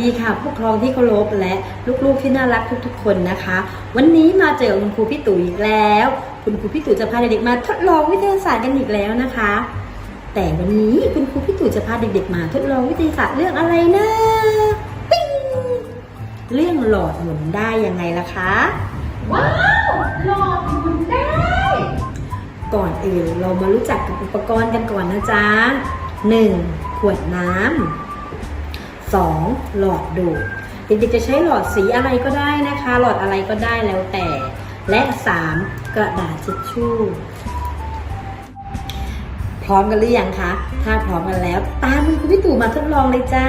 ดีค่ะผู้ปกครองที่เคารพและลูกๆที่น่ารักทุกๆ คนนะคะ วันนี้มาเจอคุณครูพี่ตุ๋ยอีกแล้ว คุณครูพี่ตุ๋ยจะพาเด็กๆมาทดลองวิทยาศาสตร์กันอีกแล้วนะคะ แต่วันนี้คุณครูพี่ตุ๋ยจะพาเด็กๆมาทดลองวิทยาศาสตร์เรื่องอะไรนะปิ้งเรื่องหลอดหมุนได้ยังไงล่ะคะว้าวหลอดหมุนได้ ก่อนอื่นเรามารู้จักกับอุปกรณ์กันก่อนนะจ๊ะ 1. ขวดน้ำ 2. หลอดดูดเด็กๆจะใช้หลอดสีอะไรก็ได้นะคะ หลอดอะไรก็ได้แล้วแต่ และ 3. กระดาษทิชชู่ พร้อมกันหรือยังคะ ถ้าพร้อมกันแล้ว ตามคุณครูพี่ตู่มาทดลองเลยจ้า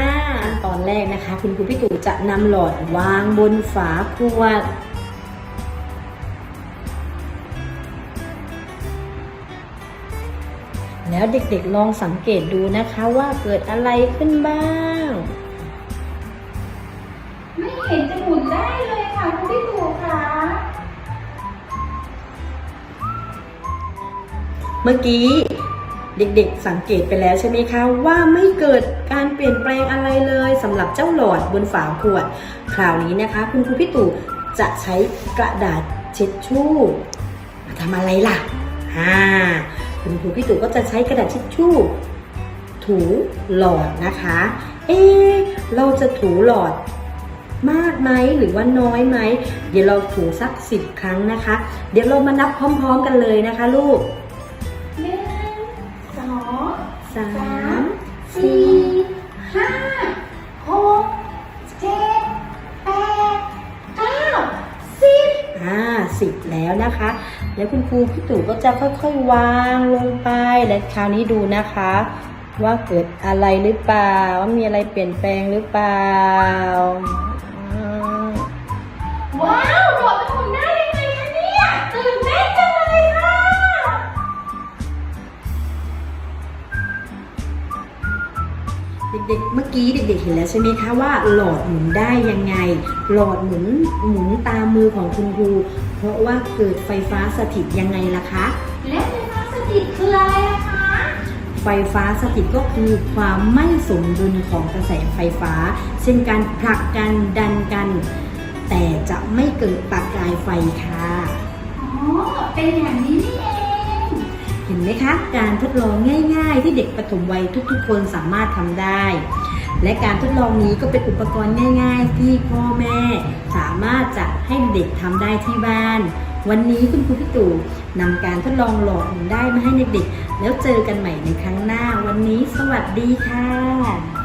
ตอนแรกนะคะ คุณครูพี่ตู่จะนำหลอดวางบนฝาขวดแล้วเด็กๆลองสังเกตดูนะคะว่าเกิดอะไรขึ้นบ้าง เห็นจะหมุนได้เลยค่ะคุณพี่ตู่ค่ะเมื่อกี้เด็กๆสังเกตไปแล้วใช่ไหมคะ ว่าไม่เกิดการเปลี่ยนแปลงอะไรเลยสำหรับเจ้าหลอดบนฝาขวด คราวนี้นะคะ คุณครูพี่ตู่จะใช้กระดาษเช็ดชู่มาทำอะไรล่ะอ่าคุณครูพี่ตู่ก็จะใช้กระดาษเช็ดชู่ ถูหลอดนะคะ เอ๊เราจะถูหลอด มากไหมหรือว่าน้อยไหม เดี๋ยวเราถูสักสิบครั้งนะคะ เดี๋ยวเรามานับพร้อม ๆ กันเลยนะคะ ลูกหนึ่งสองสามมสี่ห้าหกเจ็ดแปดเก้าสิบอ่าสิบแล้วนะคะ แล้วคุณครูพี่ตู่ก็จะค่อยๆวางลงไปและคราวนี้ดูนะคะ ว่าเกิดอะไรหรือเปล่า ว่ามีอะไรเปลี่ยนแปลงหรือเปล่า เด็กๆ เมื่อกี้เด็กๆ เห็นแล้วใช่ไหมคะว่าหลอดหมุนได้ยังไง หลอดหมุนหมุนตามมือของคุณครู เพราะว่าเกิดไฟฟ้าสถิตยังไงล่ะคะ และไฟฟ้าสถิตคืออะไรอะคะ ไฟฟ้าสถิตก็คือความไม่สมดุลของกระแสไฟฟ้า เช่นการผลักกันดันกัน แต่จะไม่เกิดประกายไฟค่ะ อ๋อ เป็นอย่างนี้นี่เองเห็น ไหมคะ การทดลองง่าย ๆ ที่เด็กปฐมวัยทุกๆ คนสามารถทำได้ และการทดลองนี้ก็เป็นอุปกรณ์ง่าย ๆ ที่พ่อแม่สามารถจะให้เด็กทำได้ที่บ้าน วันนี้คุณครูพี่ตู่นำการทดลองหลอดหมุนได้มาให้เด็กๆแล้วเจอกันใหม่ในครั้งหน้า วันนี้สวัสดีค่ะ